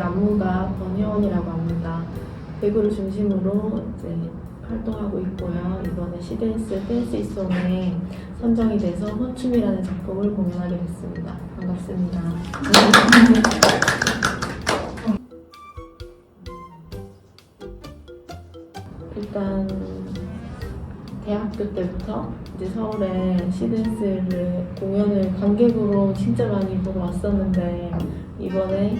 안무가 권혜원이라고 합니다. 대구를 중심으로 이제 활동하고 있고요. 이번에 시댄스 댄스 이송에 선정이 돼서 혼춤이라는 작품을 공연하게 됐습니다. 반갑습니다. 일단 대학교 때부터 이제 서울에 시댄스를 공연을 관객으로 진짜 많이 보러 왔었는데 이번에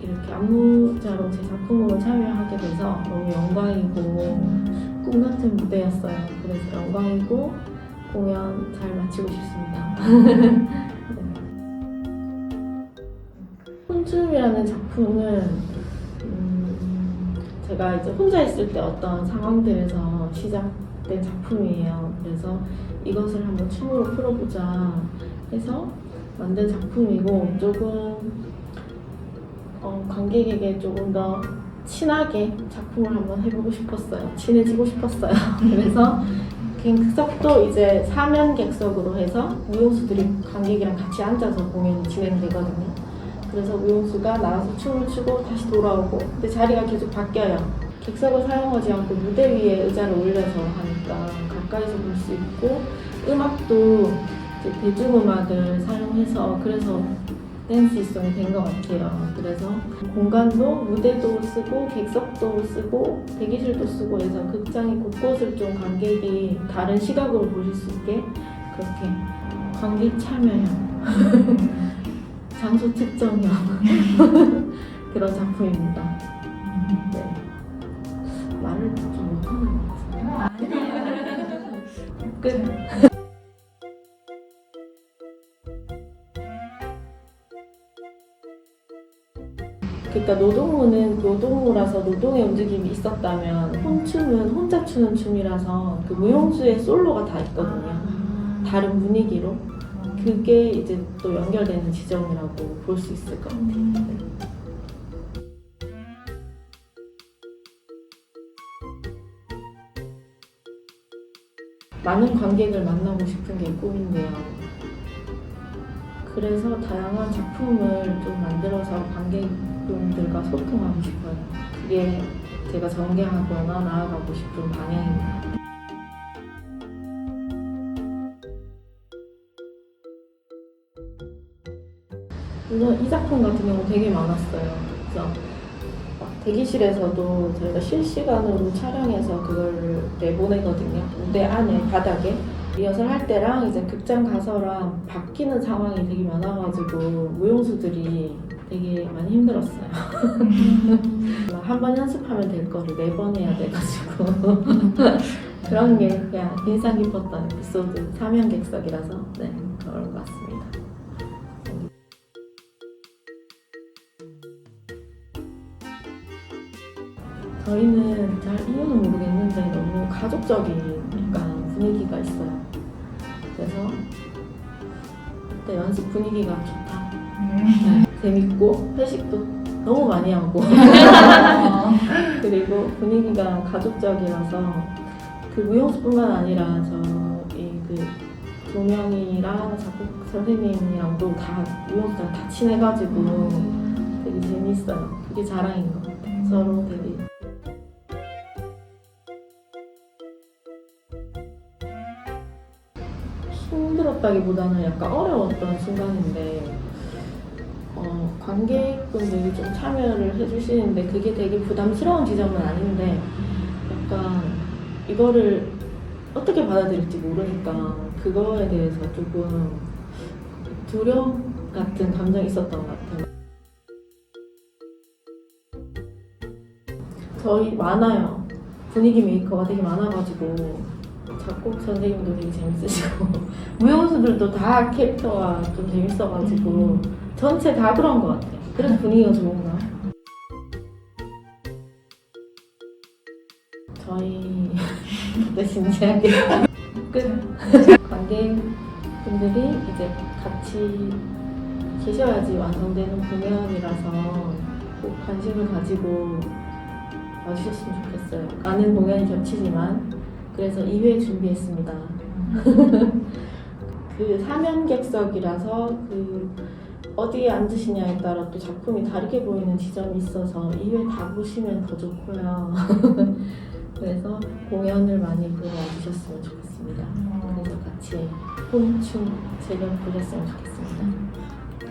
이렇게 안무자로 제 작품으로 참여하게 돼서 너무 영광이고 꿈 같은 무대였어요. 그래서 영광이고 공연 잘 마치고 싶습니다. 네. 혼춤이라는 작품은 음, 제가 이제 혼자 있을 때 어떤 상황들에서 시작된 작품이에요. 그래서 이것을 한번 춤으로 풀어보자 해서 만든 작품이고 조금 어, 관객에게 조금 더 친하게 작품을 한번 해보고 싶었어요. 친해지고 싶었어요. 그래서 객석도 이제 사면 객석으로 해서 무용수들이 관객이랑 같이 앉아서 공연이 진행되거든요. 그래서 무용수가 나와서 춤을 추고 다시 돌아오고 근데 자리가 계속 바뀌어요. 객석을 사용하지 않고 무대 위에 의자를 올려서 하니까 가까이서 볼 수 있고 음악도 대중음악을 사용해서 그래서 댄스성이 된 것 같아요. 그래서 공간도 무대도 쓰고 객석도 쓰고 대기실도 쓰고 해서 극장의 곳곳을 좀 관객이 다른 시각으로 보실 수 있게 그렇게 관객 참여형 장소 측정형 그런 작품입니다. 네. 말을 좀 못하는 것 같아요. 끝. 그러니까 노동무는 노동무라서 노동의 움직임이 있었다면 혼춤은 혼자 추는 춤이라서 그 무용수의 솔로가 다 있거든요. 다른 분위기로 그게 이제 또 연결되는 지점이라고 볼 수 있을 것 같아요. 네. 많은 관객을 만나고 싶은 게 꿈인데요. 그래서 다양한 작품을 좀 만들어서 관객분들과 소통하고 싶어요. 그게 제가 전개하거나 나아가고 싶은 방향입니다. 물론 이 작품 같은 경우 되게 많았어요. 그래서 막 대기실에서도 저희가 실시간으로 촬영해서 그걸 내보내거든요. 무대 안에 바닥에 리허설 할 때랑 이제 극장 가서랑 바뀌는 상황이 되게 많아가지고 무용수들이 되게 많이 힘들었어요. 한 번 연습하면 될 거를 네 번 해야 돼가지고 그런 게 그냥 인상 깊었던 에피소드 사면객석이라서 네 그런 것 같습니다. 저희는 잘 이유는 모르겠는데 너무 가족적인 약간 분위기가 있어요. 그래서 그때 연습 분위기가 좋다. 네, 재밌고 회식도 너무 많이 하고 그리고 분위기가 가족적이라서 그 무용수뿐만 아니라 저희 그 조명이랑 작곡 선생님이랑도 다 무용수랑 다 친해가지고 되게 재밌어요. 그게 자랑인 것 같아요. 서로 되게 힘들었다기보다는 약간 어려웠던 순간인데 어, 관객분들이 좀 참여를 해주시는데 그게 되게 부담스러운 지점은 아닌데 약간 이거를 어떻게 받아들일지 모르니까 그거에 대해서 조금 두려움 같은 감정이 있었던 것 같아요. 저희 많아요. 분위기 메이커가 되게 많아가지고 작곡 선생님도 되게 재밌으시고 무용수들도 다 캐릭터가 좀 재밌어가지고 전체 다 그런 것 같아요. 그래서 분위기가 좋은가? 저희 네 진지하게 끝. 관객분들이 이제 같이 계셔야지 완성되는 공연이라서 꼭 관심을 가지고 와주셨으면 좋겠어요. 많은 공연이 겹치지만 그래서 2회 준비했습니다. 그 사면객석이라서 그 어디에 앉으시냐에 따라 또 작품이 다르게 보이는 지점이 있어서 2회 다 보시면 더 좋고요. 그래서 공연을 많이 보러 와주셨으면 좋겠습니다. 그래서 같이 홈춤 즐겨 보셨으면 좋겠습니다.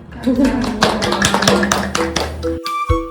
감사합니다.